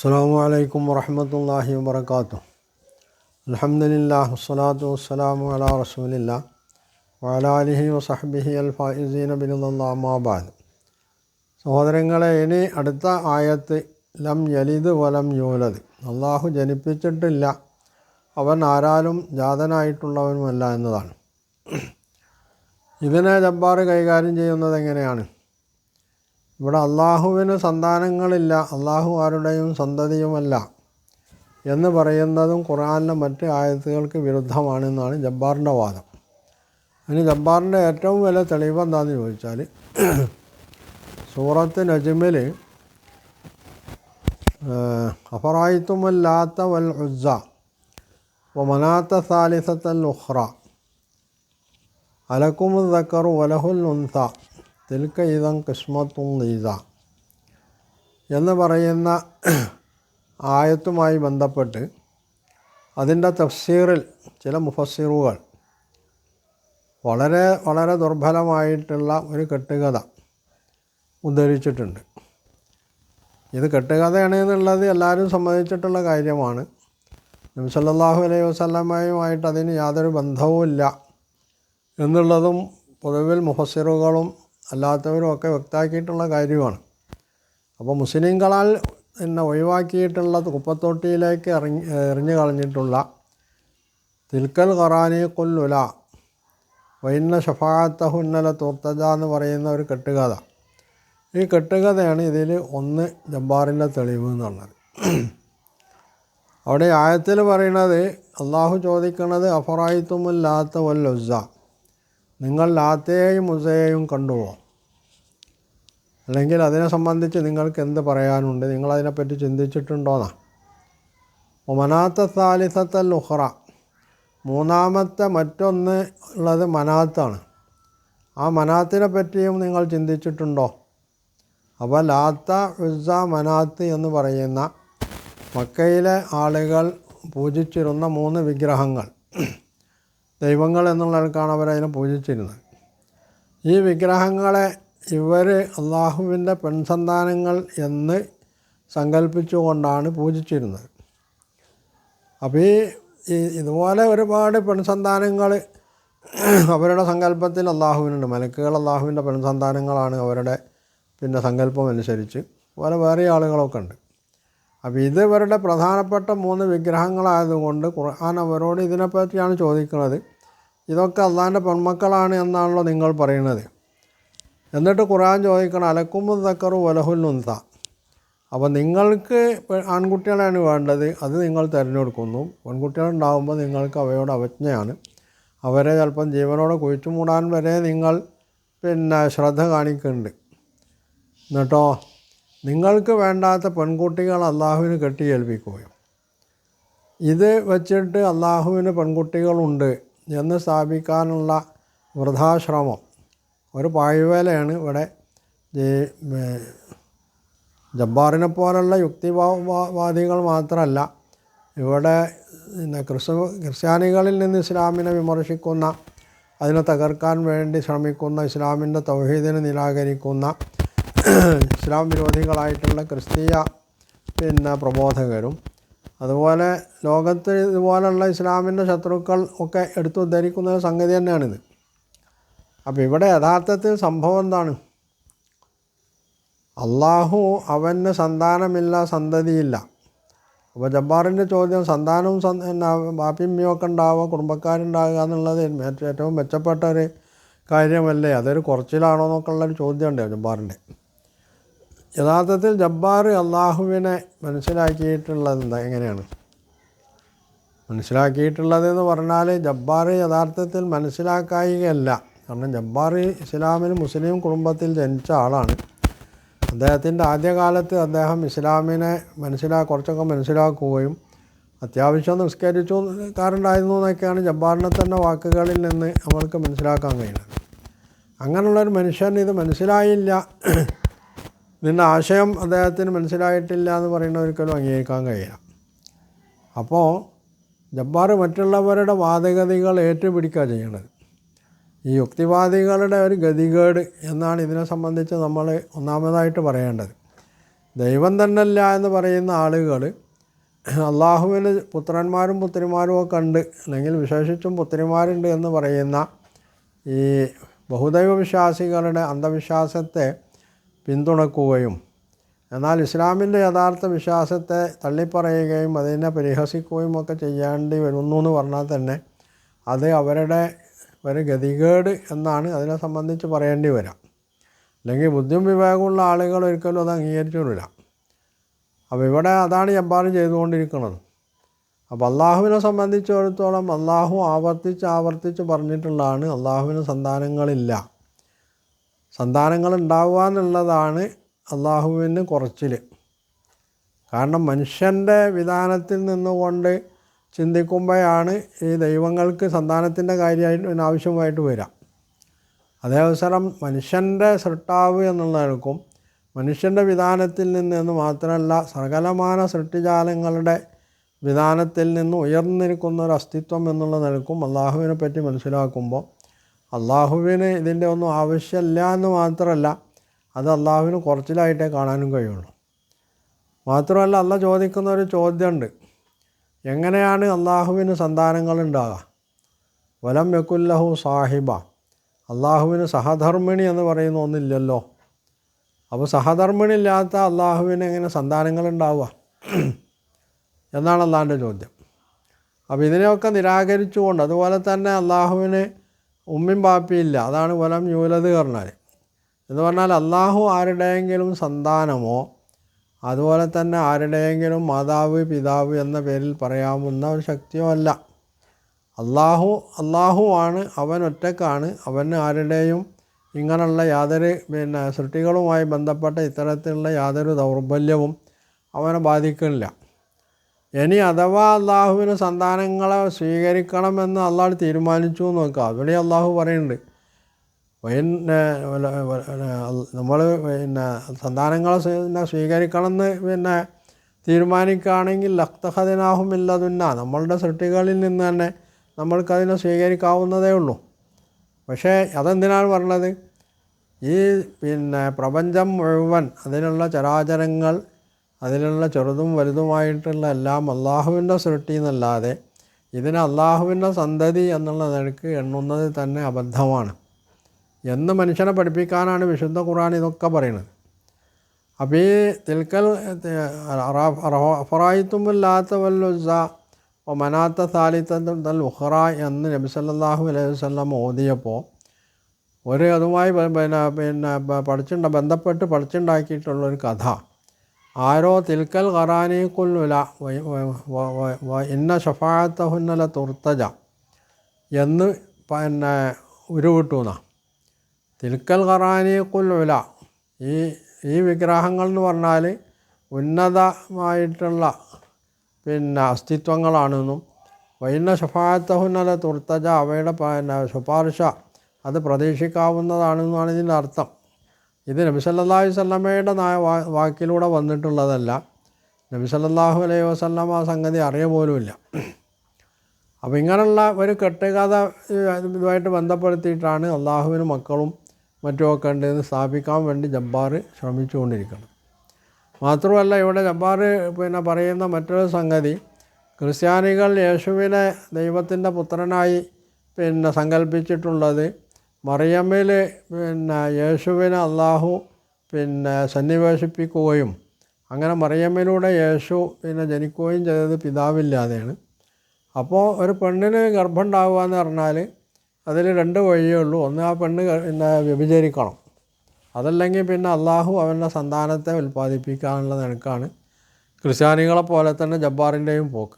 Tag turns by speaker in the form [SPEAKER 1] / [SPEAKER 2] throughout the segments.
[SPEAKER 1] അസ്സാം വലൈക്കും വറഹമത്തല്ലാഹി വാത്തു അലഹമുല്ലാ വസ്സലാത്തു വസ്സലാമു അലാ റസൂലില്ല. വലാലിഹി വസഹബിഹി അൽ ഫായിസീന ബിനുല്ലാമാബാദ് സഹോദരങ്ങളെ ഇനി അടുത്ത ആയത്ത് ലം യലിത് വലം യൂലത് അള്ളാഹു ജനിപ്പിച്ചിട്ടില്ല. അവൻ ആരാലും ജാതനായിട്ടുള്ളവനുമല്ല എന്നതാണ്. ഇതിനെ ജബ്ബാർ കൈകാര്യം ചെയ്യുന്നത് എങ്ങനെയാണ്? ഇവിടെ അള്ളാഹുവിന് സന്താനങ്ങളില്ല അള്ളാഹു ആരുടെയും സന്തതിയുമല്ല എന്ന് പറയുന്നതും ഖുറാനിലെ മറ്റ് ആയത്തുകൾക്ക് വിരുദ്ധമാണെന്നാണ് ജബ്ബാറിന്റെ വാദം. ഇനി ജബ്ബാറിന്റെ ഏറ്റവും വലിയ തെളിവ് എന്താണെന്ന് ചോദിച്ചാൽ സൂറത്ത് നജ്മിൽ അഫറായിത്തുമല്ലാത്ത വൽ ഉസ്സ ഒമനാത്ത മനാത്ത സാലിസത്തൽ ഉഹ്റ അലക്കുമുൽ ദക്കറു വലഹുൽ ഉൻസ തിൽക്ക ഇതം കിസ്മത്തും നീത എന്ന് പറയുന്ന ആയത്തുമായി ബന്ധപ്പെട്ട് അതിന്റെ തഫ്സീറിൽ ചില മുഫസ്സിറുകൾ വളരെ വളരെ ദുർബലമായിട്ടുള്ള ഒരു കെട്ടുകഥ ഉദ്ധരിച്ചിട്ടുണ്ട്. ഇത് കെട്ടുകഥയാണ് എന്നുള്ളത് എല്ലാവരും സമ്മതിച്ചിട്ടുള്ള കാര്യമാണ്. നബിസല്ലാഹു അലൈഹി വസ്ലമയുമായിട്ട് അതിന് യാതൊരു ബന്ധവുമില്ല എന്നുള്ളതും പൊതുവിൽ മുഫസ്സിറുകളും അല്ലാത്തവരും ഒക്കെ വ്യക്തമാക്കിയിട്ടുള്ള കാര്യമാണ്. അപ്പോൾ മുസ്ലിങ്ങളാൽ എന്നെ ഒഴിവാക്കിയിട്ടുള്ള കുപ്പത്തൊട്ടിയിലേക്ക് ഇറങ്ങി എറിഞ്ഞു കളഞ്ഞിട്ടുള്ള തിൽക്കൽ ഖറാനി കൊല്ലുല വൈന്ന ഷഫാത്തഹുന്നല തൂർത്തജ എന്ന് പറയുന്ന ഒരു കെട്ടുകഥ. ഈ കെട്ടുകഥയാണ് ഇതിൽ ഒന്ന് ജബ്ബാറിന്റെ തെളിവ് എന്നുള്ളത് അവിടെ ആയത്തിൽ പറയുന്നത് അള്ളാഹു ചോദിക്കുന്നത് അഫറായിത്തുമുല്ലാത്ത വല്ലൊസ്സ നിങ്ങൾ ലാത്തയെയും ഉസയെയും കണ്ടുപോകും അല്ലെങ്കിൽ അതിനെ സംബന്ധിച്ച് നിങ്ങൾക്ക് എന്ത് പറയാനുണ്ട്? നിങ്ങളതിനെപ്പറ്റി ചിന്തിച്ചിട്ടുണ്ടോന്നാ? മനാത്ത സാലിസത്തൽ ഉഹ്റ മൂന്നാമത്തെ മറ്റൊന്ന് ഉള്ളത് മനാത്താണ്. ആ മനാത്തിനെ പറ്റിയും നിങ്ങൾ ചിന്തിച്ചിട്ടുണ്ടോ? അപ്പോൾ ലാത്ത ഉസ മനാത്ത് എന്ന് പറയുന്ന മക്കയിലെ ആളുകൾ പൂജിച്ചിരുന്ന മൂന്ന് വിഗ്രഹങ്ങൾ. ദൈവങ്ങൾ എന്നുള്ളവർക്കാണ് അവരതിനെ പൂജിച്ചിരുന്നത്. ഈ വിഗ്രഹങ്ങളെ ഇവർ അള്ളാഹുവിന്റെ പെൺസന്താനങ്ങൾ എന്ന് സങ്കല്പിച്ചുകൊണ്ടാണ് പൂജിച്ചിരുന്നത്. അപ്പോൾ ഈ ഇതുപോലെ ഒരുപാട് പെൺസന്താനങ്ങൾ അവരുടെ സങ്കല്പത്തിൽ അള്ളാഹുവിനുണ്ട്. മലക്കുകൾ അള്ളാഹുവിന്റെ പെൺസന്താനങ്ങളാണ് അവരുടെ പിന്നെ സങ്കല്പം അനുസരിച്ച്. അതുപോലെ വേറെ ആളുകളൊക്കെ ഉണ്ട്. അപ്പോൾ ഇത് ഇവരുടെ പ്രധാനപ്പെട്ട മൂന്ന് വിഗ്രഹങ്ങളായതുകൊണ്ട് ഖുർആൻ അവരോട് ഇതിനെപ്പറ്റിയാണ് ചോദിക്കുന്നത്. ഇതൊക്കെ അള്ളാഹിന്റെ പെൺമക്കളാണ് എന്നാണല്ലോ നിങ്ങൾ പറയുന്നത്. എന്നിട്ട് ഖുറാൻ ചോദിക്കണം അലക്കുമ്പോൾ തക്കറു വലഹുൽ നുന്ത അപ്പോൾ നിങ്ങൾക്ക് ആൺകുട്ടികളാണ് വേണ്ടത് അത് നിങ്ങൾ തിരഞ്ഞെടുക്കുന്നു. പെൺകുട്ടികളുണ്ടാകുമ്പോൾ നിങ്ങൾക്ക് അവയോട് അവജ്ഞയാണ്. അവരെ ചിലപ്പം ജീവനോട് കുഴിച്ചു മൂടാൻ വരെ നിങ്ങൾ പിന്നെ ശ്രദ്ധ കാണിക്കുന്നുണ്ട്. എന്നിട്ടോ നിങ്ങൾക്ക് വേണ്ടാത്ത പെൺകുട്ടികൾ അള്ളാഹുവിന് കെട്ടിയേൽപ്പിക്കുകയും. ഇത് വച്ചിട്ട് അള്ളാഹുവിന് പെൺകുട്ടികളുണ്ട് എന്ന് സ്ഥാപിക്കാനുള്ള വൃദ്ധാശ്രമം ഒരു പാഴ്വേലയാണ് ഇവിടെ ജബ്ബാറിനെ പോലുള്ള യുക്തിവാദികൾ മാത്രമല്ല ഇവിടെ ക്രിസ്തു ക്രിസ്ത്യാനികളിൽ നിന്ന് ഇസ്ലാമിനെ വിമർശിക്കുന്ന അതിനെ തകർക്കാൻ വേണ്ടി ശ്രമിക്കുന്ന ഇസ്ലാമിന്റെ തൗഹീദിനെ നിരാകരിക്കുന്ന ഇസ്ലാം വിരോധികളായിട്ടുള്ള ക്രിസ്തീയ പിന്നെ പ്രബോധകരും അതുപോലെ ലോകത്ത് ഇതുപോലുള്ള ഇസ്ലാമിന്റെ ശത്രുക്കൾ ഒക്കെ എടുത്തുദ്ധരിക്കുന്ന ഒരു സംഗതി തന്നെയാണിത്. അപ്പോൾ ഇവിടെ യഥാർത്ഥത്തിൽ സംഭവം എന്താണ്? അള്ളാഹു അവന് സന്താനമില്ല സന്തതിയില്ല. അപ്പോൾ ജബ്ബാറിന്റെ ചോദ്യം സന്താനവും ബാപ്പിയമ്മയൊക്കെ ഉണ്ടാവുക കുടുംബക്കാരുണ്ടാവുക എന്നുള്ളത് ഏറ്റവും മെച്ചപ്പെട്ട ഒരു കാര്യമല്ലേ? അതൊരു കുറച്ചിലാണോ എന്നൊക്കെ ഉള്ളൊരു ചോദ്യമുണ്ട് ജബ്ബാറിന്റെ യഥാർത്ഥത്തിൽ ജബ്ബാർ അള്ളാഹുവിനെ മനസ്സിലാക്കിയിട്ടുള്ളത് എങ്ങനെയാണ്? മനസ്സിലാക്കിയിട്ടുള്ളതെന്ന് പറഞ്ഞാൽ ജബ്ബാർ യഥാർത്ഥത്തിൽ മനസ്സിലാക്കായികയല്ല. കാരണം ജബ്ബാർ ഇസ്ലാമിന് മുസ്ലിം കുടുംബത്തിൽ ജനിച്ച ആളാണ്. അദ്ദേഹത്തിന്റെ ആദ്യകാലത്ത് അദ്ദേഹം ഇസ്ലാമിനെ മനസ്സിലാ കുറച്ചൊക്കെ മനസ്സിലാക്കുകയും അത്യാവശ്യം നിസ്കരിച്ചു കാരുണ്ടായിരുന്നു എന്നൊക്കെയാണ് ജബ്ബാറിനെ തന്നെ വാക്കുകളിൽ നിന്ന് നമ്മൾക്ക് മനസ്സിലാക്കാൻ കഴിയുന്നത്. അങ്ങനെയുള്ളൊരു മനുഷ്യൻ ഇത് മനസ്സിലായില്ല. ഇതിന്റെ ആശയം അദ്ദേഹത്തിന് മനസ്സിലായിട്ടില്ല എന്ന് പറയുന്ന ഒരിക്കലും അംഗീകരിക്കാൻ കഴിയില്ല. അപ്പോൾ ജബ്ബാർ മറ്റുള്ളവരുടെ വാദഗതികൾ ഏറ്റുപിടിക്കുക ചെയ്യണത് ഈ യുക്തിവാദികളുടെ ഒരു ഗതികേട് എന്നാണ് ഇതിനെ സംബന്ധിച്ച് നമ്മൾ ഒന്നാമതായിട്ട് പറയേണ്ടത്. ദൈവം തന്നല്ല എന്ന് പറയുന്ന ആളുകൾ അള്ളാഹുവിന് പുത്രന്മാരും പുത്രിമാരും ഒക്കെ ഉണ്ട് അല്ലെങ്കിൽ വിശേഷിച്ചും പുത്രിമാരുണ്ട് എന്ന് പറയുന്ന ഈ ബഹുദൈവ വിശ്വാസികളുടെ അന്ധവിശ്വാസത്തെ പിന്തുണക്കുകയും എന്നാൽ ഇസ്ലാമിന്റെ യഥാർത്ഥ വിശ്വാസത്തെ തള്ളിപ്പറയുകയും അതിനെ പരിഹസിക്കുകയും ഒക്കെ ചെയ്യേണ്ടി വരുന്നു എന്ന് പറഞ്ഞാൽ തന്നെ അത് അവരുടെ ഒരു ഗതികേട് എന്നാണ് അതിനെ സംബന്ധിച്ച് പറയേണ്ടി വരാം. അല്ലെങ്കിൽ ബുദ്ധിയും വിവേകമുള്ള ആളുകൾ ഒരിക്കലും അത് അംഗീകരിച്ചുകൊണ്ടില്ല. അപ്പോൾ ഇവിടെ അതാണ് ജബ്ബാർ ചെയ്തുകൊണ്ടിരിക്കുന്നത്. അപ്പോൾ അള്ളാഹുവിനെ സംബന്ധിച്ചിടത്തോളം അള്ളാഹു ആവർത്തിച്ച് ആവർത്തിച്ച് പറഞ്ഞിട്ടുള്ളതാണ് അള്ളാഹുവിന് സന്താനങ്ങളില്ല. സന്താനങ്ങൾ ഉണ്ടാവുക എന്നുള്ളതാണ് അള്ളാഹുവിന് കുറച്ചിൽ. കാരണം മനുഷ്യന്റെ വിധാനത്തിൽ നിന്നുകൊണ്ട് ചിന്തിക്കുമ്പോഴാണ് ഈ ദൈവങ്ങൾക്ക് സന്താനത്തിന്റെ കാര്യമായിട്ട് ആവശ്യമായിട്ട് വരാം അതേ അവസരം മനുഷ്യന്റെ സൃഷ്ടാവ് എന്നുള്ളവർക്കും മനുഷ്യന്റെ വിധാനത്തിൽ നിന്ന് മാത്രമല്ല സകലമാന സൃഷ്ടിജാലങ്ങളുടെ വിധാനത്തിൽ നിന്ന് ഉയർന്നിരിക്കുന്ന ഒരു അസ്തിത്വം എന്നുള്ള നിലക്കും അള്ളാഹുവിനെ പറ്റി മനസ്സിലാക്കുമ്പോൾ അള്ളാഹുവിന് ഇതിന്റെ ഒന്നും ആവശ്യമില്ല എന്ന് മാത്രമല്ല അത് അള്ളാഹുവിന് കുറച്ചിലായിട്ടേ കാണാനും കഴിയുള്ളൂ. മാത്രമല്ല അല്ല ചോദിക്കുന്ന ഒരു ചോദ്യമുണ്ട്. എങ്ങനെയാണ് അള്ളാഹുവിന് സന്താനങ്ങൾ ഉണ്ടാകുക വലം യക്കുല്ലഹു സാഹിബ. അള്ളാഹുവിന് സഹധർമ്മിണി എന്ന് പറയുന്ന ഒന്നില്ലല്ലോ. അപ്പോൾ സഹധർമ്മിണി ഇല്ലാത്ത അള്ളാഹുവിന് എങ്ങനെ സന്താനങ്ങൾ ഉണ്ടാവുക എന്നാണ് അള്ളാഹിന്റെ ചോദ്യം. അപ്പോൾ ഇതിനെയൊക്കെ നിരാകരിച്ചുകൊണ്ട് അതുപോലെ തന്നെ അള്ളാഹുവിന് ഉമ്മിൻ ബാപ്പിയില്ല അതാണ് വലം യൂലത് കർണാൽ എന്ന് പറഞ്ഞാൽ അള്ളാഹു ആരുടെയെങ്കിലും സന്താനമോ അതുപോലെ തന്നെ ആരുടെയെങ്കിലും മാതാവ് പിതാവ് എന്ന പേരിൽ പറയാവുന്ന ഒരു ശക്തിയോ അല്ല. അള്ളാഹു അള്ളാഹുവാണ് അവൻ ഒറ്റക്കാണ്. അവന് ആരുടെയും ഇങ്ങനെയുള്ള യാതൊരു പിന്നെ സൃഷ്ടികളുമായി ബന്ധപ്പെട്ട ഇത്തരത്തിലുള്ള യാതൊരു ദൗർബല്യവും അവനെ ബാധിക്കുന്നില്ല. ഇനി അഥവാ അള്ളാഹുവിന് സന്താനങ്ങളെ സ്വീകരിക്കണമെന്ന് അള്ളാഹ് തീരുമാനിച്ചു നോക്കുക. അവിടെ അള്ളാഹു പറയുന്നുണ്ട് പിന്നെ നമ്മൾ പിന്നെ സന്താനങ്ങളെ സ്വീകരിക്കണമെന്ന് പിന്നെ തീരുമാനിക്കുകയാണെങ്കിൽ ലക്തഹദിനാഹും ഇല്ലതുന്ന നമ്മളുടെ സൃഷ്ടികളിൽ നിന്ന് തന്നെ നമ്മൾക്കതിനെ സ്വീകരിക്കാവുന്നതേ ഉള്ളൂ. പക്ഷേ അതെന്തിനാണ് പറഞ്ഞത്? ഈ പിന്നെ പ്രപഞ്ചം മുഴുവൻ അതിലുള്ള ചരാചരങ്ങൾ അതിലുള്ള ചെറുതും വലുതുമായിട്ടുള്ള എല്ലാം അള്ളാഹുവിന്റെ സൃഷ്ടി എന്നല്ലാതെ ഇതിനെ അള്ളാഹുവിന്റെ സന്തതി എന്നുള്ള നിലയ്ക്ക് എണ്ണുന്നത് തന്നെ അബദ്ധമാണ്. എന്ന് മനുഷ്യനെ പഠിപ്പിക്കാനാണ് വിശുദ്ധ ഖുർആൻ ഇതൊക്കെ പറയുന്നത്. അപ്പോൾ ഈ തിൽക്കൽ ഫറായിത്തുമില്ലാത്ത വല്ലുസ മനാത്ത സാലിത്തൽ ഉഹ്റ എന്ന് നബി സല്ലാഹു അലൈഹി വസല്ലം ഓതിയപ്പോൾ ഒരു അതുമായി പിന്നെ പിന്നെ പഠിച്ചുണ്ട ബന്ധപ്പെട്ട് പഠിച്ചുണ്ടാക്കിയിട്ടുള്ളൊരു കഥ. ആരോ തിൽക്കൽ ഖറാനീക്കുല്ലുല ഇന്ന ഷഫാത്തഹുന്നല തുർത്തജ എന്ന് പിന്നെ ഉരുവിട്ടുന്ന തിൽക്കൽ ഖറാനീക്കുല്ലുല ഈ ഈ വിഗ്രഹങ്ങൾ എന്ന് പറഞ്ഞാൽ ഉന്നതമായിട്ടുള്ള പിന്നെ അസ്തിത്വങ്ങളാണെന്നും വൈന ഷഫാത്തഹുന്നല തുർത്തജ അവയുടെ പിന്നെ ശുപാർശ അത് പ്രതീക്ഷിക്കാവുന്നതാണെന്നാണ് ഇതിന്റെ അർത്ഥം. ഇത് നബി സല്ലല്ലാഹു അലൈഹി വസല്ലമയുടെ നായ വാ- വാക്കിലൂടെ വന്നിട്ടുള്ളതല്ല. നബി സല്ലല്ലാഹു അലൈഹി വസ്ലം ആ സംഗതി അറിയ പോലുമില്ല. അപ്പോൾ ഇങ്ങനെയുള്ള ഒരു കെട്ടുകഥ ഇതുമായിട്ട് ബന്ധപ്പെടുത്തിയിട്ടാണ് അള്ളാഹുവിനും മക്കളും മറ്റുമൊക്കെ ഉണ്ടെന്ന് സ്ഥാപിക്കാൻ വേണ്ടി ജബ്ബാർ കൊണ്ടിരിക്കണം മാത്രമല്ല ഇവിടെ ജബ്ബാർ പിന്നെ പറയുന്ന മറ്റൊരു സംഗതി ക്രിസ്ത്യാനികൾ യേശുവിനെ ദൈവത്തിന്റെ പുത്രനായി പിന്നെ സങ്കല്പിച്ചിട്ടുള്ളത് മറിയമ്മിൽ പിന്നെ യേശുവിനെ അള്ളാഹു പിന്നെ സന്നിവേശിപ്പിക്കുകയും അങ്ങനെ മറിയമ്മിലൂടെ യേശു പിന്നെ ജനിക്കുകയും ചെയ്തത് പിതാവില്ലാതെയാണ്. അപ്പോൾ ഒരു പെണ്ണിന് ഗർഭം ഉണ്ടാവുക എന്ന് പറഞ്ഞാൽ അതിൽ രണ്ട് വഴിയേ ഉള്ളൂ. ഒന്ന് ആ പെണ്ണ് പിന്നെ വ്യഭിചരിക്കണം. അതല്ലെങ്കിൽ പിന്നെ അള്ളാഹു അവന്റെ സന്താനത്തെ ഉൽപ്പാദിപ്പിക്കാനുള്ള നിനക്കാണ് ക്രിസ്ത്യാനികളെ പോലെ തന്നെ ജബ്ബാറിന്റെയും പോക്ക്.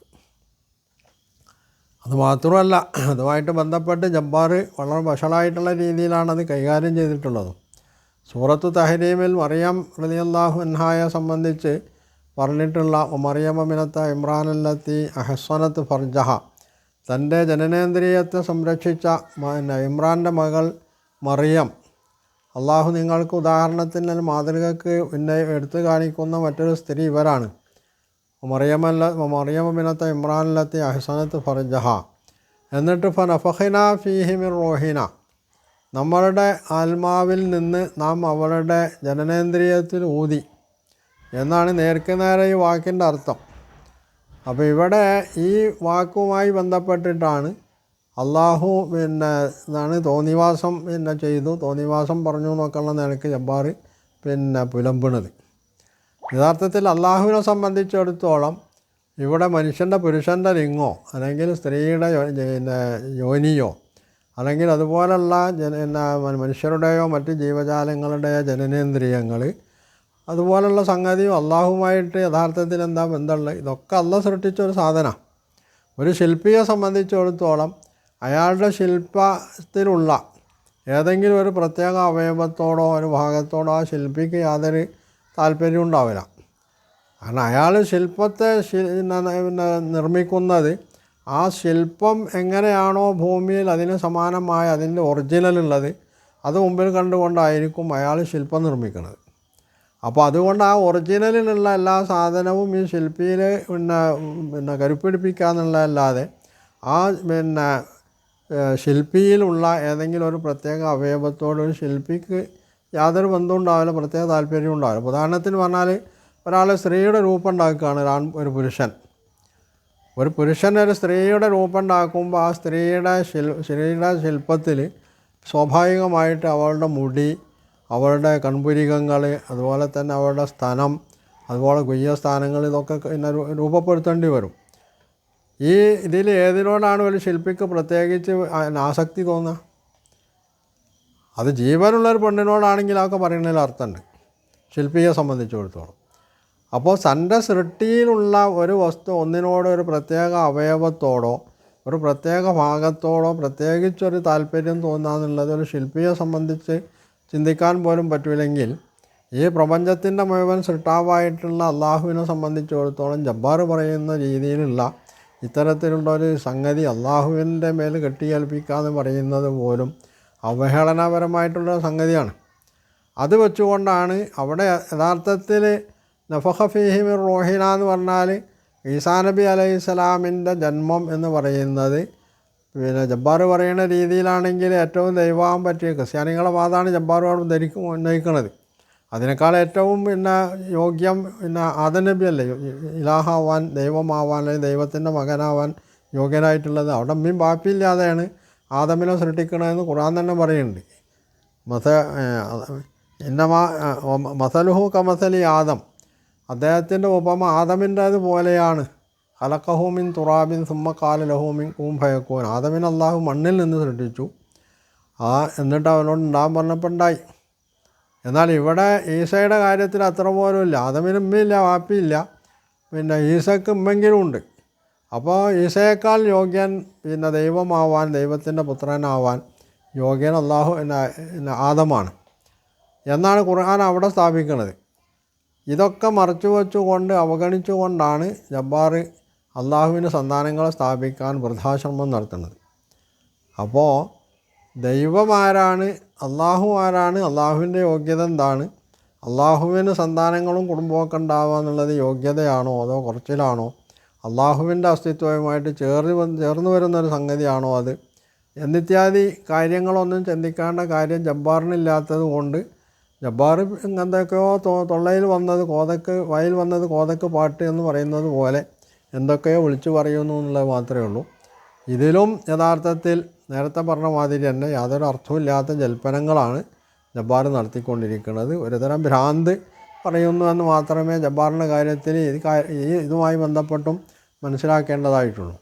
[SPEAKER 1] അതുമാത്രമല്ല അതുമായിട്ട് ബന്ധപ്പെട്ട് ജബ്ബാർ വളരെ വഷളായിട്ടുള്ള രീതിയിലാണ് അത് കൈകാര്യം ചെയ്തിട്ടുള്ളത്. സൂറത്ത് തഹരീമിൽ മറിയം റളിയല്ലാഹു അൻഹായെ സംബന്ധിച്ച് പറഞ്ഞിട്ടുള്ള മറിയമമിനത്ത ഇമ്രാനല്ലത്തി അഹസ്വനത്ത് ഫർജഹ തന്റെ ജനനേന്ദ്രിയത്തെ സംരക്ഷിച്ച പിന്നെ ഇമ്രാന്റെ മകൾ മറിയം. അള്ളാഹു നിങ്ങൾക്ക് ഉദാഹരണത്തിന് മാതൃകക്ക് പിന്നെ എടുത്തു കാണിക്കുന്ന മറ്റൊരു സ്ത്രീ ഇവരാണ്. മറിയമല്ല മറിയമബിനത്തെ ഇമ്രാനിലത്തെ അഹ്സനത്ത് ഫർജഹ. എന്നിട്ട് ഫനഫഹിന ഫീഹിമിർ റോഹിന. നമ്മളുടെ ആത്മാവിൽ നിന്ന് നാം അവളുടെ ജനനേന്ദ്രിയത്തിൽ ഊതി. എന്നാണ് നേർക്കുനേരെ ഈ വാക്കിന്റെ അർത്ഥം. അപ്പോൾ ഇവിടെ ഈ വാക്കുമായി ബന്ധപ്പെട്ടിട്ടാണ് അള്ളാഹു പിന്നെ എന്താണ് തോന്നിവാസം പിന്നെ ചെയ്തു. തോന്നിവാസം പറഞ്ഞു എന്നൊക്കെയുള്ള നിലയ്ക്ക് ജബ്ബാർ പിന്നെ പുലമ്പണത്. യഥാർത്ഥത്തിൽ അള്ളാഹുവിനെ സംബന്ധിച്ചിടത്തോളം ഇവിടെ മനുഷ്യന്റെ പുരുഷന്റെ ലിംഗോ അല്ലെങ്കിൽ സ്ത്രീയുടെ പിന്നെ യോനിയോ അല്ലെങ്കിൽ അതുപോലുള്ള ജന മനുഷ്യരുടെയോ മറ്റ് ജീവജാലങ്ങളുടെയോ ജനനേന്ദ്രിയങ്ങൾ അതുപോലുള്ള സംഗതിയും അള്ളാഹുമായിട്ട് യഥാർത്ഥത്തിൽ എന്താ ബന്ധമുള്ളത് ഇതൊക്കെ അല്ല സൃഷ്ടിച്ച ഒരു സാധനമാണ് ഒരു ശില്പിയെ സംബന്ധിച്ചിടത്തോളം അയാളുടെ ശില്പത്തിലുള്ള ഏതെങ്കിലും ഒരു പ്രത്യേക അവയവത്തോടോ ഒരു ഭാഗത്തോടോ ആ ശില്പിക്ക് യാതൊരു താല്പര്യം ഉണ്ടാവില്ല. കാരണം അയാൾ ശില്പത്തെ നിർമ്മിക്കുന്നത് ആ ശില്പം എങ്ങനെയാണോ ഭൂമിയിൽ അതിന് സമാനമായ അതിന്റെ ഒറിജിനൽ ഉള്ളത് അത് മുമ്പിൽ കണ്ടുകൊണ്ടായിരിക്കും അയാൾ ശില്പം നിർമ്മിക്കുന്നത്. അപ്പോൾ അതുകൊണ്ട് ആ ഒറിജിനലിലുള്ള എല്ലാ സാധനവും ഈ ശില്പിയിൽ പിന്നെ പിന്നെ കരുപ്പിടിപ്പിക്കുക എന്നുള്ളതല്ലാതെ ആ പിന്നെ ശില്പിയിലുള്ള ഏതെങ്കിലും ഒരു പ്രത്യേക അവയവത്തോട് ഒരു ശില്പിക്ക് യാതൊരു ബന്ധവും ഉണ്ടാവില്ല പ്രത്യേക താല്പര്യവും ഉണ്ടാവില്ല. ഉദാഹരണത്തിന് പറഞ്ഞാൽ ഒരാൾ സ്ത്രീയുടെ രൂപം ഉണ്ടാക്കുകയാണ് ഒരാൺ ഒരു പുരുഷൻ. ഒരു പുരുഷൻ ഒരു സ്ത്രീയുടെ രൂപം ഉണ്ടാക്കുമ്പോൾ ആ സ്ത്രീയുടെ ശിൽ സ്ത്രീയുടെ ശില്പത്തിൽ സ്വാഭാവികമായിട്ട് അവളുടെ മുടി അവളുടെ കൺപുരികങ്ങൾ അതുപോലെ തന്നെ അവരുടെ സ്ഥലം അതുപോലെ ഗുഹ്യസ്ഥാനങ്ങൾ ഇതൊക്കെ പിന്നെ രൂപപ്പെടുത്തേണ്ടി വരും. ഈ ഇതിൽ ഏതിനോടാണ് ഒരു ശില്പിക്ക് പ്രത്യേകിച്ച് ആസക്തി തോന്നുക അത് ജീവനുള്ളൊരു പെണ്ണിനോടാണെങ്കിൽ അതൊക്കെ പറയുന്നതിൽ അർത്ഥമുണ്ട്. ശില്പിയെ സംബന്ധിച്ചിടത്തോളം. അപ്പോൾ തന്റെ സൃഷ്ടിയിലുള്ള ഒരു വസ്തു ഒന്നിനോട് ഒരു പ്രത്യേക അവയവത്തോടോ ഒരു പ്രത്യേക ഭാഗത്തോടോ പ്രത്യേകിച്ചൊരു താല്പര്യം തോന്നാന്നുള്ളത് ഒരു ശില്പിയെ സംബന്ധിച്ച് ചിന്തിക്കാൻ പോലും പറ്റില്ലെങ്കിൽ ഈ പ്രപഞ്ചത്തിന്റെ മുഴുവൻ സൃഷ്ടാവായിട്ടുള്ള അള്ളാഹുവിനെ സംബന്ധിച്ചിടത്തോളം ജബ്ബാർ പറയുന്ന രീതിയിലുള്ള ഇത്തരത്തിലുള്ള ഒരു സംഗതി അള്ളാഹുവിന്റെ മേൽ കെട്ടിയേൽപ്പിക്കാന്ന് പറയുന്നത് പോലും അവഹേളനപരമായിട്ടുള്ള സംഗതിയാണ്. അത് വെച്ചുകൊണ്ടാണ് അവിടെ യഥാർത്ഥത്തിൽ നഫഹ ഫിഹിമിർ റോഹിന എന്ന് പറഞ്ഞാൽ ഈസാ നബി അലൈഹി സ്വലാമിന്റെ ജന്മം എന്ന് പറയുന്നത് പിന്നെ ജബ്ബാർ പറയുന്ന രീതിയിലാണെങ്കിൽ ഏറ്റവും ദൈവമാകാൻ പറ്റിയ ക്രിസ്ത്യാനികളെ വാദമാണ് ജബ്ബാറും ധരിക്കും ഉന്നയിക്കുന്നത് അതിനേക്കാൾ ഏറ്റവും പിന്നെ യോഗ്യം പിന്നെ ആദം നബി അല്ലേ? ഇലാഹാവാൻ ദൈവമാവാൻ അല്ലെങ്കിൽ ദൈവത്തിന്റെ മകനാവാൻ യോഗ്യനായിട്ടുള്ളത് അവിടെ അമ്മയും ബാപ്പിയില്ലാതെയാണ് ആദമിനെ സൃഷ്ടിക്കണമെന്ന് ഖുറാൻ തന്നെ പറയുന്നുണ്ട്. മസ ഇന്നമാ മസലുഹു കമസലി ആദം. അദ്ദേഹത്തിന്റെ ഉപമ ആദമിന്റേത് പോലെയാണ് ഹലക്കഹൂമിൻ തുറാബിൻ സുമ്മ കാല ലഹൂമിൻ കൂം ഭയക്കോൻ ആദമിൻ അള്ളാഹു മണ്ണിൽ നിന്ന് സൃഷ്ടിച്ചു. ആ എന്നിട്ട് അവനോട് ഉണ്ടാകാൻ പറഞ്ഞപ്പോൾ ഉണ്ടായി. എന്നാൽ ഇവിടെ ഈസയുടെ കാര്യത്തിൽ അത്ര പോലും ഇല്ല. ആദമിന് ഉമ്മയില്ല വാപ്പിയില്ല പിന്നെ ഈസയ്ക്ക് ഉമ്മെങ്കിലും ഉണ്ട്. അപ്പോൾ ഈസയേക്കാൾ യോഗ്യൻ പിന്നെ ദൈവമാവാൻ ദൈവത്തിന്റെ പുത്രനാവാൻ യോഗ്യൻ അള്ളാഹു ആദമാണ്. എന്നാണ് ഖുർആൻ അവിടെ സ്ഥാപിക്കുന്നത്. ഇതൊക്കെ മറച്ചു വെച്ചുകൊണ്ട് അവഗണിച്ചുകൊണ്ടാണ് ജബ്ബാർ അള്ളാഹുവിന് സന്താനങ്ങളെ സ്ഥാപിക്കാൻ വൃദ്ധാശ്രമം നടത്തുന്നത്. അപ്പോൾ ദൈവം ആരാണ് അള്ളാഹു ആരാണ് അള്ളാഹുവിന്റെ യോഗ്യത എന്താണ്? അള്ളാഹുവിന് സന്താനങ്ങളും കുടുംബമൊക്കെ ഉണ്ടാവുക എന്നുള്ളത് യോഗ്യതയാണോ അതോ കുറച്ചിലാണോ? അള്ളാഹുവിന്റെ അസ്തിത്വവുമായിട്ട് ചേർന്ന് ചേർന്ന് വരുന്നൊരു സംഗതിയാണോ അത്? എന്നിത്യാദി കാര്യങ്ങളൊന്നും ചിന്തിക്കേണ്ട കാര്യം ജബ്ബാറിനില്ലാത്തത് കൊണ്ട് ജബ്ബാർ എന്തൊക്കെയോ തൊള്ളയിൽ വന്നത് കോതക്ക് വയൽ വന്നത് കോതക്ക് പാട്ട് എന്ന് പറയുന്നത് പോലെ എന്തൊക്കെയോ വിളിച്ചു പറയുന്നു എന്നുള്ളത് മാത്രമേ ഉള്ളൂ. ഇതിലും യഥാർത്ഥത്തിൽ നേരത്തെ പറഞ്ഞ മാതിരി തന്നെ യാതൊരു അർത്ഥമില്ലാത്ത ജൽപ്പനങ്ങളാണ് ജബ്ബാർ നടത്തിക്കൊണ്ടിരിക്കുന്നത്. ഒരുതരം ഭ്രാന്ത് പറയുന്നു എന്ന് മാത്രമേ ജബ്ബാറിന്റെ കാര്യത്തിൽ ഇത് ഇതുമായി ബന്ധപ്പെട്ടും മനസ്സിലാക്കേണ്ടതായിട്ടുള്ളൂ.